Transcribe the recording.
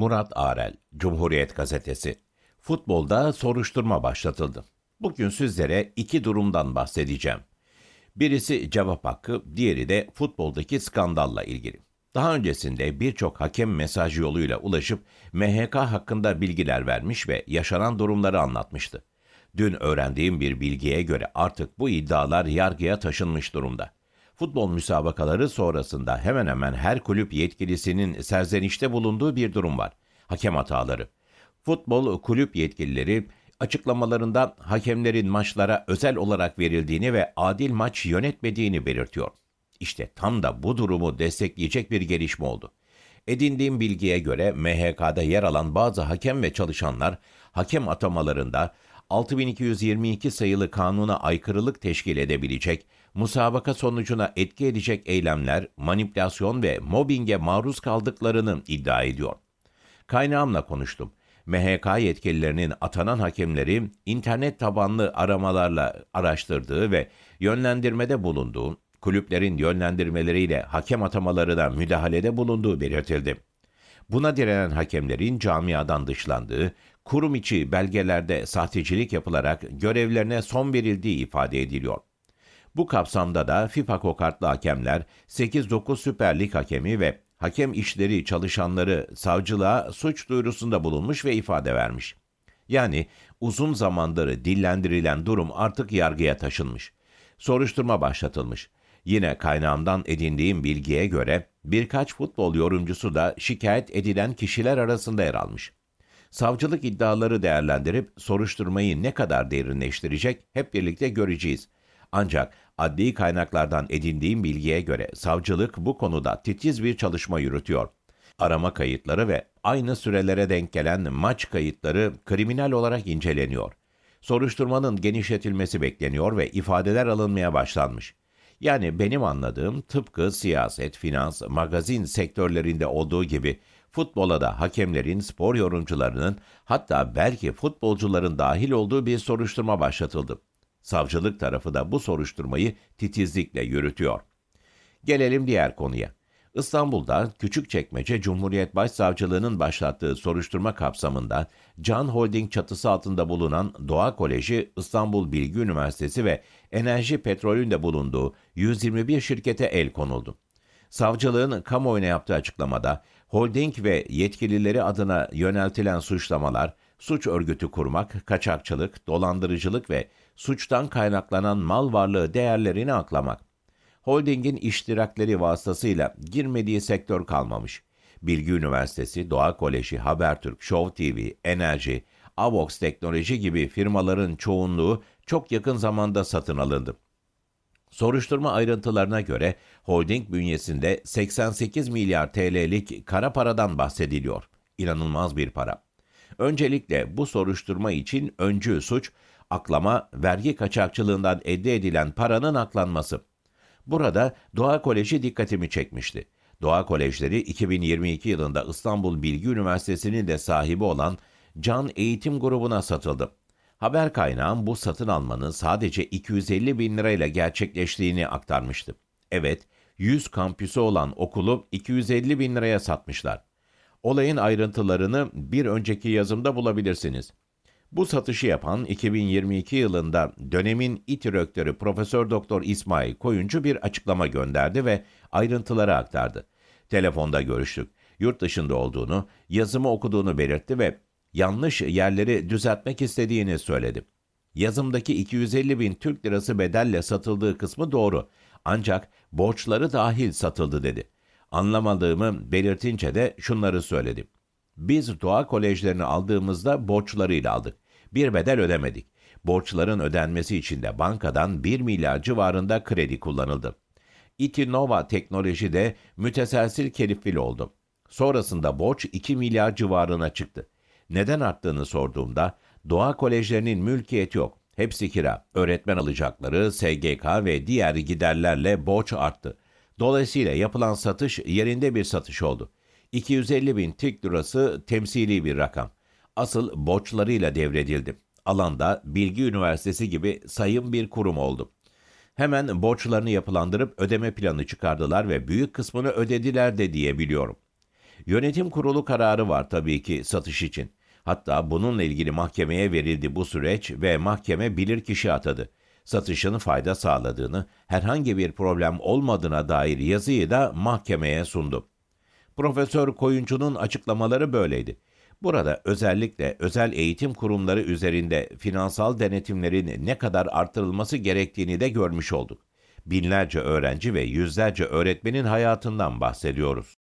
Murat Arel, Cumhuriyet Gazetesi. Futbolda soruşturma başlatıldı. Bugün sizlere iki durumdan bahsedeceğim. Birisi cevap hakkı, diğeri de futboldaki skandalla ilgili. Daha öncesinde birçok hakem mesaj yoluyla ulaşıp MHK hakkında bilgiler vermiş ve yaşanan durumları anlatmıştı. Dün öğrendiğim bir bilgiye göre artık bu iddialar yargıya taşınmış durumda. Futbol müsabakaları sonrasında hemen hemen her kulüp yetkilisinin serzenişte bulunduğu bir durum var. Hakem hataları. Futbol kulüp yetkilileri açıklamalarında hakemlerin maçlara özel olarak verildiğini ve adil maç yönetmediğini belirtiyor. İşte tam da bu durumu destekleyecek bir gelişme oldu. Edindiğim bilgiye göre MHK'da yer alan bazı hakem ve çalışanlar hakem atamalarında 6222 sayılı kanuna aykırılık teşkil edebilecek, musabaka sonucuna etki edecek eylemler, manipülasyon ve mobbinge maruz kaldıklarını iddia ediyor. Kaynağımla konuştum. MHK yetkililerinin atanan hakemleri internet tabanlı aramalarla araştırdığı ve yönlendirmede bulunduğu, kulüplerin yönlendirmeleriyle hakem atamalarına müdahalede bulunduğu belirtildi. Buna direnen hakemlerin camiadan dışlandığı, kurum içi belgelerde sahtecilik yapılarak görevlerine son verildiği ifade ediliyor. Bu kapsamda da FIFA kokartlı hakemler, 8-9 Süper Lig hakemi ve hakem işleri çalışanları savcılığa suç duyurusunda bulunmuş ve ifade vermiş. Yani uzun zamandır dillendirilen durum artık yargıya taşınmış. Soruşturma başlatılmış. Yine kaynağımdan edindiğim bilgiye göre birkaç futbol yorumcusu da şikayet edilen kişiler arasında yer almış. Savcılık iddiaları değerlendirip soruşturmayı ne kadar derinleştirecek hep birlikte göreceğiz. Ancak adli kaynaklardan edindiğim bilgiye göre savcılık bu konuda titiz bir çalışma yürütüyor. Arama kayıtları ve aynı sürelere denk gelen maç kayıtları kriminal olarak inceleniyor. Soruşturmanın genişletilmesi bekleniyor ve ifadeler alınmaya başlanmış. Yani benim anladığım tıpkı siyaset, finans, magazin sektörlerinde olduğu gibi futbola da hakemlerin, spor yorumcularının hatta belki futbolcuların dahil olduğu bir soruşturma başlatıldı. Savcılık tarafı da bu soruşturmayı titizlikle yürütüyor. Gelelim diğer konuya. İstanbul'da Küçükçekmece Cumhuriyet Başsavcılığı'nın başlattığı soruşturma kapsamında Can Holding çatısı altında bulunan Doğa Koleji, İstanbul Bilgi Üniversitesi ve Enerji Petrol'ün de bulunduğu 121 şirkete el konuldu. Savcılığın kamuoyuna yaptığı açıklamada holding ve yetkilileri adına yöneltilen suçlamalar, suç örgütü kurmak, kaçakçılık, dolandırıcılık ve suçtan kaynaklanan mal varlığı değerlerini aklamak. Holdingin iştirakleri vasıtasıyla girmediği sektör kalmamış. Bilgi Üniversitesi, Doğa Koleji, Habertürk, Show TV, Enerji, Avox Teknoloji gibi firmaların çoğunluğu çok yakın zamanda satın alındı. Soruşturma ayrıntılarına göre holding bünyesinde 88 milyar TL'lik kara paradan bahsediliyor. İnanılmaz bir para. Öncelikle bu soruşturma için öncü suç, aklama, vergi kaçakçılığından elde edilen paranın aklanması. Burada Doğa Koleji dikkatimi çekmişti. Doğa Kolejleri 2022 yılında İstanbul Bilgi Üniversitesi'nin de sahibi olan Can Eğitim Grubu'na satıldı. Haber kaynağım bu satın almanın sadece 250 bin lirayla gerçekleştiğini aktarmıştı. Evet, 100 kampüsü olan okulu 250 bin liraya satmışlar. Olayın ayrıntılarını bir önceki yazımda bulabilirsiniz. Bu satışı yapan 2022 yılında dönemin İTÜ Profesör Doktor İsmail Koyuncu bir açıklama gönderdi ve ayrıntıları aktardı. Telefonda görüştük. Yurt dışında olduğunu, yazımı okuduğunu belirtti ve yanlış yerleri düzeltmek istediğini söyledi. Yazımdaki 250 bin Türk lirası bedelle satıldığı kısmı doğru. Ancak borçları dahil satıldı dedi. Anlamadığımı belirtince de şunları söyledim. Biz doğa kolejlerini aldığımızda borçlarıyla aldık. Bir bedel ödemedik. Borçların ödenmesi için de bankadan 1 milyar civarında kredi kullanıldı. İtinova Teknoloji de müteselsil kelifil oldu. Sonrasında borç 2 milyar civarına çıktı. Neden arttığını sorduğumda doğa kolejlerinin mülkiyeti yok. Hepsi kira. Öğretmen alacakları, SGK ve diğer giderlerle borç arttı. Dolayısıyla yapılan satış yerinde bir satış oldu. 250 bin Türk lirası temsili bir rakam. Asıl borçlarıyla devredildi. Alanda Bilgi Üniversitesi gibi sayın bir kurum oldu. Hemen borçlarını yapılandırıp ödeme planı çıkardılar ve büyük kısmını ödediler de diyebiliyorum. Yönetim kurulu kararı var tabii ki satış için. Hatta bununla ilgili mahkemeye verildi bu süreç ve mahkeme bilirkişi atadı. Satışın fayda sağladığını, herhangi bir problem olmadığına dair yazıyı da mahkemeye sundu. Profesör Koyuncu'nun açıklamaları böyleydi. Burada özellikle özel eğitim kurumları üzerinde finansal denetimlerin ne kadar artırılması gerektiğini de görmüş olduk. Binlerce öğrenci ve yüzlerce öğretmenin hayatından bahsediyoruz.